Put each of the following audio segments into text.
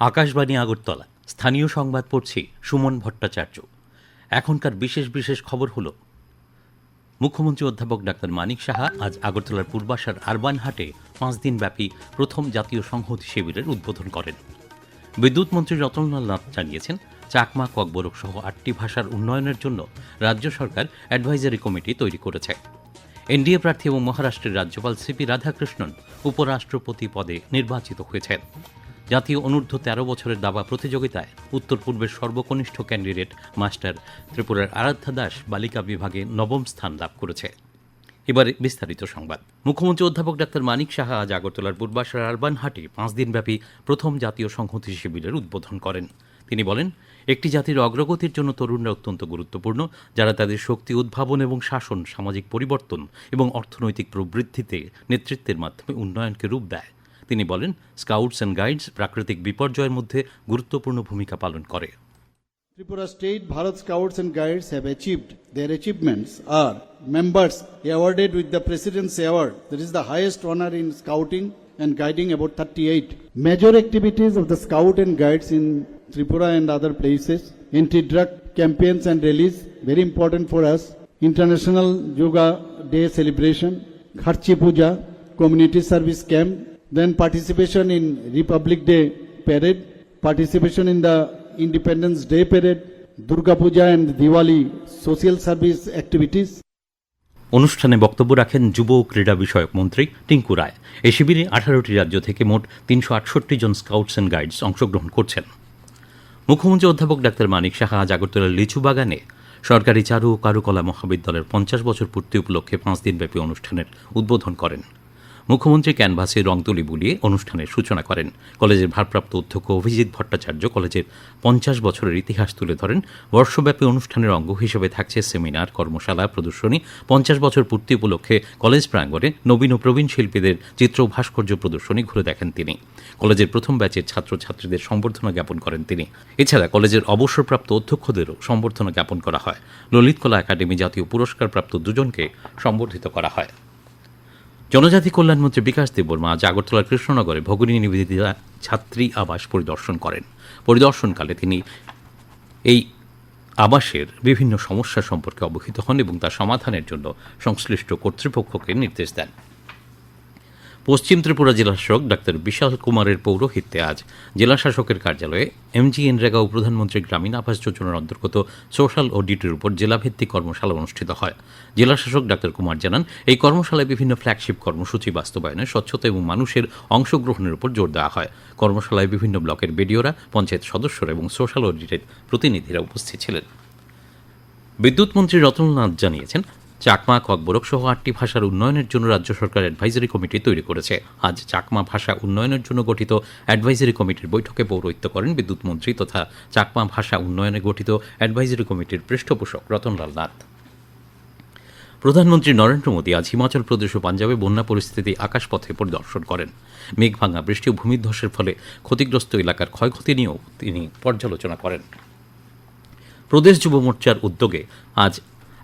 আকাশবাণী আগরতলা। স্থানীয় সংবাদ পড়ছি সুমন ভট্টাচার্য। এখনকার বিশেষ বিশেষ খবর হলো, মুখ্যমন্ত্রী অধ্যাপক ডাক্তার মানিক সাহা আজ আগরতলার পূর্বাশার আরবান হাটে পাঁচ দিনব্যাপী প্রথম জাতীয় সংহতি শিবিরের উদ্বোধন করেন। বিদ্যুৎ মন্ত্রী রতনলাল নাথ জানিয়েছেন চাকমা, ককবরক সহ আটটি ভাষার উন্নয়নের জন্য রাজ্য সরকার অ্যাডভাইজারি কমিটি তৈরি করেছে। এনডিএ প্রার্থী এবং মহারাষ্ট্রের রাজ্যপাল সিপি রাধাকৃষ্ণন উপরাষ্ট্রপতি পদে নির্বাচিত হয়েছেন। জাতীয় অনূর্ধ্ব তেরো বছরের দাবা প্রতিযোগিতায় উত্তর পূর্বের সর্বকনিষ্ঠ ক্যান্ডিডেট মাস্টার ত্রিপুরার আরাধ্যা দাস বালিকা বিভাগে নবম স্থান লাভ করেছে। এবারে বিস্তারিত সংবাদ। মুখ্যমন্ত্রী অধ্যাপক ডাক্তার মানিক সাহা আজ আগরতলার পূর্বাশার আরবান হাটে পাঁচ দিনব্যাপী প্রথম জাতীয় সংহতি শিবিরের উদ্বোধন করেন। তিনি বলেন, একটি জাতির অগ্রগতির জন্য তরুণরা অত্যন্ত গুরুত্বপূর্ণ, যারা তাদের শক্তি উদ্ভাবন এবং শাসন, সামাজিক পরিবর্তন এবং অর্থনৈতিক প্রবৃদ্ধিতে নেতৃত্বের মাধ্যমে উন্নয়নকে রূপ দেয়। তিনি বলেন, স্কাউটস অ্যান্ড গাইডস প্রাকৃতিক বিপর্যয়ের মধ্যে গুরুত্বপূর্ণ ভূমিকা পালন করে। Tripura State Bharat Scouts and Guides have achieved. Their achievements are members awarded with the President's Award, that is the highest honor in scouting and guiding about 38. Major activities of the Scout and Guides in Tripura and other places, anti-drug campaigns and rallies, very important for us. International Yoga Day celebration, Kharchi Puja, community service camp, then participation in Republic Day parade, participation in the Independence Day parade, Durga Puja and Diwali service activities. অনুষ্ঠানে বক্তব্য রাখেন যুব ও ক্রীড়া বিষয়ক মন্ত্রী টিঙ্কু রায়। এই শিবিরে আঠারোটি রাজ্য থেকে মোট তিনশো আটষট্টি জন স্কাউটস অ্যান্ড গাইডস অংশগ্রহণ করছেন। মুখ্যমন্ত্রী অধ্যাপক ডাক্তার মানিক সাহা আজ আগরতলার লিচু বাগানে সরকারি চারু ও কারুকলা মহাবিদ্যালয়ের পঞ্চাশ বছর পূর্তি উপলক্ষে পাঁচ দিনব্যাপী অনুষ্ঠানের উদ্বোধন করেন। মুখ্যমন্ত্রী ক্যানভাসে রং তুলি বুলিয়ে অনুষ্ঠানের সূচনা করেন। কলেজের ভারপ্রাপ্ত অধ্যক্ষ অভিজিৎ ভট্টাচার্য কলেজের পঞ্চাশ বছরের ইতিহাস তুলে ধরেন। বর্ষব্যাপী অনুষ্ঠানের অঙ্গ হিসেবে থাকছে সেমিনার, কর্মশালা, প্রদর্শনী। পঞ্চাশ বছর পূর্তি উপলক্ষে কলেজ প্রাঙ্গণে নবীন ও প্রবীণ শিল্পীদের চিত্র ভাস্কর্য প্রদর্শনী ঘুরে দেখেন তিনি। কলেজের প্রথম ব্যাচের ছাত্রছাত্রীদের সম্বর্ধনা জ্ঞাপন করেন তিনি। এছাড়া কলেজের অবসরপ্রাপ্ত অধ্যক্ষদেরও সম্বর্ধনা জ্ঞাপন করা হয়। ললিত কলা একাডেমি জাতীয় পুরস্কারপ্রাপ্ত দুজনকে সম্বর্ধিত করা হয়। জনজাতি কল্যাণমন্ত্রী বিকাশ দেববর্মা আজ আগরতলার কৃষ্ণনগরে ভগিনী নিবেদিতা ছাত্রী আবাস পরিদর্শন করেন। পরিদর্শনকালে তিনি এই আবাসের বিভিন্ন সমস্যা সম্পর্কে অবহিত হন এবং তা সমাধানের জন্য সংশ্লিষ্ট কর্তৃপক্ষকে নির্দেশ দেন। পশ্চিম ত্রিপুরা জেলাশাসক ডাক্তার বিশাল কুমারের পৌরোহিত্যে আজ জেলাশাসকের কার্যালয়ে এমজি এনরেগা ও প্রধানমন্ত্রী গ্রামীণ আবাস যোজনার অন্তর্গত সোশ্যাল অডিটের উপর জেলাভিত্তিক কর্মশালা অনুষ্ঠিত হয়। জেলাশাসক ডাক্তার কুমার জানান, এই কর্মশালায় বিভিন্ন ফ্ল্যাগশিপ কর্মসূচি বাস্তবায়নে স্বচ্ছতা এবং মানুষের অংশগ্রহণের উপর জোর দেওয়া হয়। কর্মশালায় বিভিন্ন ব্লকের বিডিওরা, পঞ্চায়েত সদস্যরা এবং সোশ্যাল অডিটের প্রতিনিধিরা উপস্থিত ছিলেন। বিদ্যুৎ মন্ত্রী রতননাথ জানিয়েছেন চাকমা ককবরক সহ আটটি ভাষার উন্নয়নের জন্য রাজ্য সরকার অ্যাডভাইজারি কমিটি তৈরি করেছে। আজ চাকমা ভাষা উন্নয়নের জন্য গঠিত অ্যাডভাইজারি কমিটির বৈঠকে পৌরোহিত্য করেন বিদ্যুৎ মন্ত্রী তথা চাকমা ভাষা উন্নয়নে গঠিত অ্যাডভাইজারি কমিটির পৃষ্ঠপোষক রতনলাল নাথ। প্রধানমন্ত্রী নরেন্দ্র মোদী আজ হিমাচল প্রদেশ ও পাঞ্জাবে বন্যা পরিস্থিতি আকাশপথে পরিদর্শন করেন। মেঘভাঙা বৃষ্টি ও ভূমিধ্বসের ফলে ক্ষতিগ্রস্ত এলাকার ক্ষয়ক্ষতি নিয়েও তিনি পর্যালোচনা করেন। প্রদেশ যুব মোর্চার উদ্যোগে আজ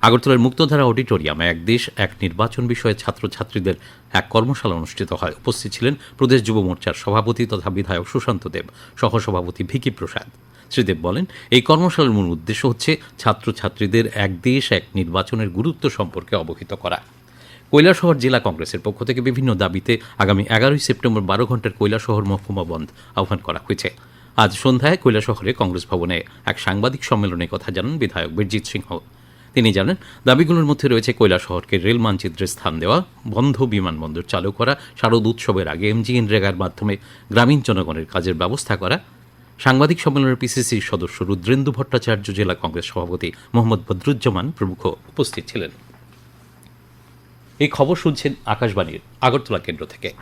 আগরতলার মুক্তধারা অডিটোরিয়ামে এক দেশ, এক নির্বাচন বিষয়ে ছাত্রছাত্রীদের এক কর্মশালা অনুষ্ঠিত হয়। উপস্থিত ছিলেন প্রদেশ যুব মোর্চার সভাপতি তথা বিধায়ক সুশান্ত দেব, সহসভাপতি ভিকি প্রসাদ। শ্রীদেব বলেন, এই কর্মশালার মূল উদ্দেশ্য হচ্ছে ছাত্রছাত্রীদের এক দেশ, এক নির্বাচনের গুরুত্ব সম্পর্কে অবহিত করা। কৈলাসহর জেলা কংগ্রেসের পক্ষ থেকে বিভিন্ন দাবিতে আগামী এগারোই সেপ্টেম্বর বারো ঘণ্টার কৈলাসহর মহকুমা বন্ধ আহ্বান করা হয়েছে। আজ সন্ধ্যায় কৈলাসহরে কংগ্রেস ভবনে এক সাংবাদিক সম্মেলনে কথা জানান বিধায়ক বীরজিৎ সিংহ। তিনি জানান, দাবিগুলোর মধ্যে রয়েছে কৈলাসহরকে রেল মানচিত্রে স্থান দেওয়া, বন্ধ বিমানবন্দর চালু করা, শারদ উৎসবের আগে এমজি রেগার মাধ্যমে গ্রামীণ জনগণের কাজের ব্যবস্থা করা। সাংবাদিক সম্মেলনের পিসিসির সদস্য রুদ্রেন্দু ভট্টাচার্য, জেলা কংগ্রেস সভাপতি মোহাম্মদ বদরুজ্জামান প্রমুখ উপস্থিত ছিলেন। এই খবর শুনছেন আকাশবাণীর আগরতলা কেন্দ্র থেকে।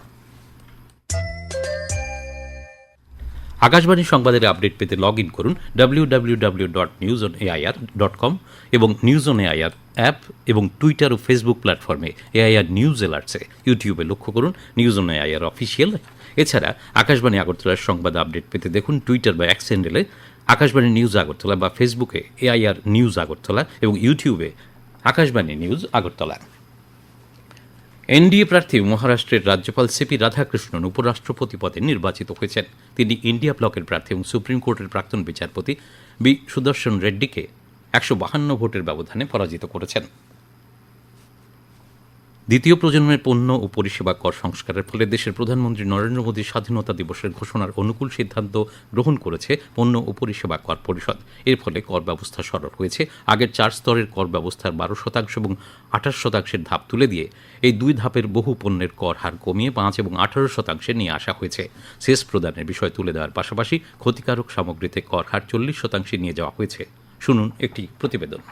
আকাশবাণী সংবাদের আপডেট পেতে লগ ইন করুন W W W dot news dot com এবং নিউজ অন এআইআর অ্যাপ এবং টুইটার ও ফেসবুক প্ল্যাটফর্মে এআইআর নিউজ অ্যালার্টসে ইউটিউবে লক্ষ্য করুন নিউজ অন এআইআর অফিসিয়াল এছাড়া আকাশবাণী আগরতলার সংবাদ আপডেট পেতে দেখুন টুইটার বা এক্স হ্যান্ডেলে আকাশবাণী নিউজ আগরতলা বা ফেসবুকে এআইআর নিউজ আগরতলা এবং ইউটিউবে আকাশবাণী নিউজ আগরতলা। এনডিএ প্রার্থী মহারাষ্ট্রের রাজ্যপাল সিপি রাধাকৃষ্ণন উপরাষ্ট্রপতি পদে নির্বাচিত হয়েছেন। তিনি ইন্ডিয়া ব্লকের প্রার্থী এবং সুপ্রিম কোর্টের প্রাক্তন বিচারপতি বি সুদর্শন রেড্ডিকে একশো বাহান্ন ভোটের ব্যবধানে পরাজিত করেছেন। দ্বিতীয় প্রজন্মের পণ্য ও পরিষেবা কর সংস্কারের ফলে দেশের প্রধানমন্ত্রী নরেন্দ্র মোদীর স্বাধীনতা দিবসের ঘোষণার অনুকূল সিদ্ধান্ত গ্রহণ করেছে পণ্য ও পরিষেবা কর পরিষদ। এর ফলে কর ব্যবস্থা সরল হয়েছে। আগের চার স্তরের কর ব্যবস্থার বারো শতাংশ এবং আঠাশ শতাংশের ধাপ তুলে দিয়ে এই দুই ধাপের বহু পণ্যের কর হার কমিয়ে পাঁচ এবং আঠারো শতাংশে নিয়ে আসা হয়েছে। সেস প্রদানের বিষয় তুলে দেওয়ার পাশাপাশি ক্ষতিকারক সামগ্রীতে কর হার চল্লিশ শতাংশে নিয়ে যাওয়া হয়েছে। শুনুন একটি প্রতিবেদন।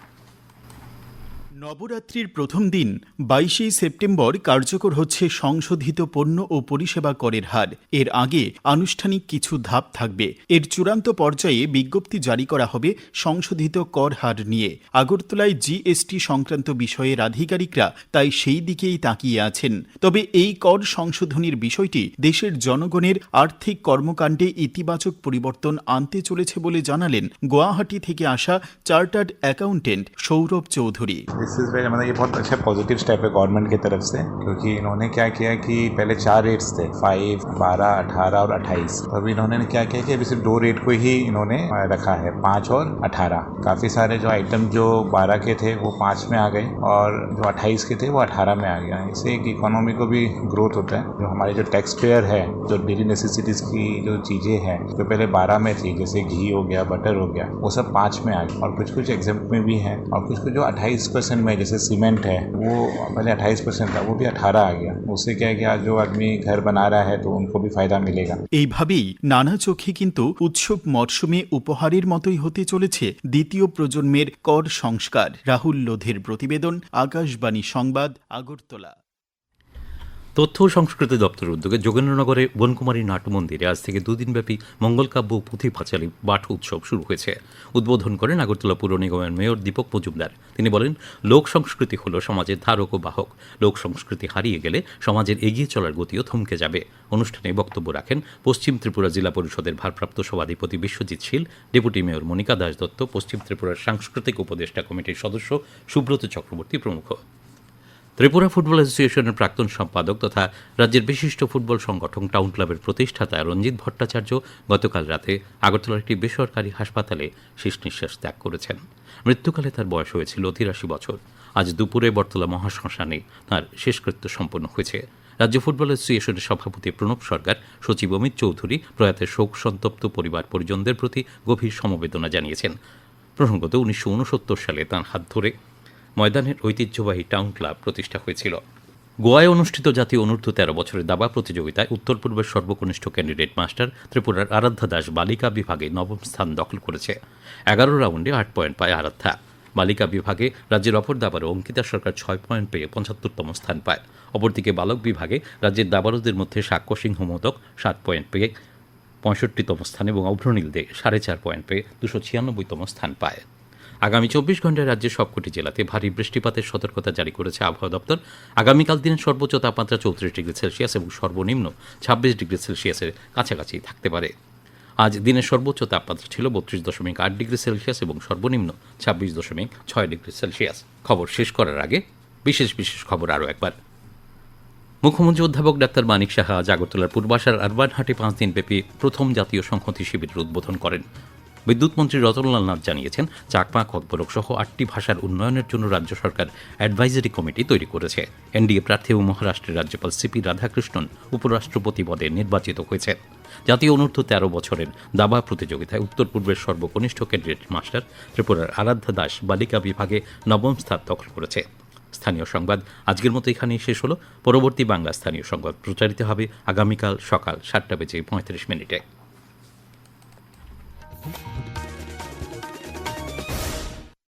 নবরাত্রির প্রথম দিন বাইশেই সেপ্টেম্বর কার্যকর হচ্ছে সংশোধিত পণ্য ও পরিষেবা করের হার। এর আগে আনুষ্ঠানিক কিছু ধাপ থাকবে। এর চূড়ান্ত পর্যায়ে বিজ্ঞপ্তি জারি করা হবে সংশোধিত কর হার নিয়ে। আগরতলায় জিএসটি সংক্রান্ত বিষয়ের আধিকারিকরা তাই সেই দিকেই তাকিয়ে আছেন। তবে এই কর সংশোধনীর বিষয়টি দেশের জনগণের আর্থিক কর্মকাণ্ডে ইতিবাচক পরিবর্তন আনতে চলেছে বলে জানালেন গুয়াহাটি থেকে আসা chartered accountant Sourav Chowdhury. This is very मतलब ये बहुत अच्छा पॉजिटिव स्टेप है गवर्नमेंट की तरफ़ से, क्योंकि इन्होंने क्या किया कि पहले चार रेट्स थे फाइव बारह, अठारह और अट्ठाईस। तो अभी इन्होंने क्या किया कि अभी सिर्फ़ दो रेट को ही इन्होंने रखा है, पाँच और अठारह। काफ़ी सारे जो आइटम जो बारह के थे, वो पाँच में आ गए और जो अट्ठाईस के थे, वो अठारह में आ गया। इससे एक इकोनॉमी को भी ग्रोथ होता है। जो हमारे जो टैक्स पेयर है, जो डेली नेसेसिटीज़ की जो चीज़ें हैं, जो पहले बारह में थी, जैसे घी हो गया बटर हो गया, वो सब पाँच में आ गया और कुछ कुछ एग्ज़ाम में भी हैं और कुछ कुछ जो अट्ठाईस परसेंट में जैसे सीमेंट है वो पहले अट्ठाईस परसेंट था वो भी अठारह आ गया उससे क्या है कि आज जो आदमी घर बना रहा है तो उनको भी फ़ायदा मिलेगा এইভাবেই নানা চোখে কিন্তু উৎসব মরশুমে উপহারের মতোই হতে চলেছে দ্বিতীয় প্রজন্মের কর সংস্কার রাহুল লোধের প্রতিবেদন আকাশবাণী সংবাদ আগরতলা তথ্য ও সংস্কৃতি দপ্তরের উদ্যোগে যোগেন্দ্রনগরে বনকুমারী নাট্যমন্দিরে আজ থেকে দুদিনব্যাপী মঙ্গলকাব্য পুঁথি পাঁচালী পাঠ উৎসব শুরু হয়েছে। উদ্বোধন করেন আগরতলা পুর নিগমের মেয়র দীপক মজুমদার। তিনি বলেন, লোক সংস্কৃতি হল সমাজের ধারক ও বাহক। লোক সংস্কৃতি হারিয়ে গেলে সমাজের এগিয়ে চলার গতিও থমকে যাবে। অনুষ্ঠানে বক্তব্য রাখেন পশ্চিম ত্রিপুরা জেলা পরিষদের ভারপ্রাপ্ত সভাধিপতি বিশ্বজিৎ শীল, ডেপুটি মেয়র মনিকা দাস দত্ত, পশ্চিম ত্রিপুরার সাংস্কৃতিক উপদেষ্টা কমিটির সদস্য সুব্রত চক্রবর্তী প্রমুখ। ত্রিপুরা ফুটবল অ্যাসোসিয়েশনের প্রাক্তন সম্পাদক তথা রাজ্যের বিশিষ্ট ফুটবল সংগঠন টাউন ক্লাবের প্রতিষ্ঠাতা রঞ্জিত ভট্টাচার্য গতকাল রাতে আগরতলার একটি বেসরকারি হাসপাতালে শেষ নিঃশ্বাস ত্যাগ করেছেন। মৃত্যুকালে তার বয়স হয়েছিল তিরাশি বছর। আজ দুপুরে বর্তলা মহাশ্মশানে তার শেষকৃত্য সম্পন্ন হয়েছে। রাজ্য ফুটবল অ্যাসোসিয়েশনের সভাপতি প্রণব সরকার, সচিব অমিত চৌধুরী, প্রয়াতের শোক সন্তপ্ত পরিবার পরিজনদের প্রতি গভীর সমবেদনা জানিয়েছেন। প্রসঙ্গত উনিশশো উনসত্তর সালে তাঁর হাত ধরে ময়দানের ঐতিহ্যবাহী টাউন ক্লাব প্রতিষ্ঠা হয়েছিল। গোয়ায় অনুষ্ঠিত জাতীয় অনূর্ধ্ব তেরো বছরের দাবা প্রতিযোগিতায় উত্তর পূর্বের সর্বকনিষ্ঠ ক্যান্ডিডেট মাস্টার ত্রিপুরার আরাধ্যা দাস বালিকা বিভাগে নবম স্থান দখল করেছে। এগারো রাউন্ডে আট পয়েন্ট পায় আরাধ্যা। বালিকা বিভাগে রাজ্যের অপর দাবারও অঙ্কিতা সরকার ছয় পয়েন্ট পেয়ে পঁচাত্তরতম স্থান পায়। অপরদিকে বালক বিভাগে রাজ্যের দাবারদের মধ্যে সাক্ষ্য সিংহ মোদক সাত পয়েন্ট পেয়ে পঁয়ষট্টিতম স্থান এবং অভ্রনীল দে সাড়ে চার পয়েন্ট পেয়ে দুশো ছিয়ানব্বইতম স্থান পায়। আগামী চব্বিশ ঘন্টায় রাজ্যের সবকটি জেলাতে ভারী বৃষ্টিপাতের সতর্কতা জারি করেছে আবহাওয়া দপ্তর। আগামীকাল দিনের সর্বোচ্চ তাপমাত্রা চৌত্রিশ ডিগ্রি সেলসিয়াস এবং সর্বনিম্ন ছাব্বিশ ডিগ্রি সেলসিয়াসের কাছাকাছি থাকতে পারে। আজ দিনের সর্বোচ্চ তাপমাত্রা ছিল বত্রিশ দশমিক আট ডিগ্রি সেলসিয়াস এবং সর্বনিম্ন ছাব্বিশ দশমিক ছয় ডিগ্রি সেলসিয়াস। খবর শেষ করার আগে বিশেষ বিশেষ খবর আরও একবার। মুখ্যমন্ত্রী অধ্যাপক ডাক্তার মানিক সাহা আজ আগরতলার পূর্বাশার আরবান হাটে পাঁচ দিনব্যাপী প্রথম জাতীয় সংহতি শিবিরের উদ্বোধন করেন। বিদ্যুৎ মন্ত্রী রতনলাল নাথ জানিয়েছেন, চাকমা ককবরক সহ আটটি ভাষার উন্নয়নের জন্য রাজ্য সরকার অ্যাডভাইজারি কমিটি তৈরি করেছে। এনডিএ প্রার্থী ও মহারাষ্ট্রের রাজ্যপাল সিপি রাধাকৃষ্ণন উপরাষ্ট্রপতি পদে নির্বাচিত হয়েছেন। জাতীয় অনূর্ধ্ব তেরো বছরের দাবা প্রতিযোগিতায় উত্তর পূর্বের সর্বকনিষ্ঠ ক্যান্ডিডেট মাস্টার ত্রিপুরার আরাধ্যা দাস বালিকা বিভাগে নবম স্থান দখল করেছে। স্থানীয় সংবাদ আজকের মতো এখানেই শেষ হলো। পরবর্তী বাংলা স্থানীয় সংবাদ প্রচারিত হবে আগামীকাল সকাল সাতটা বেজে পঁয়ত্রিশ মিনিটে।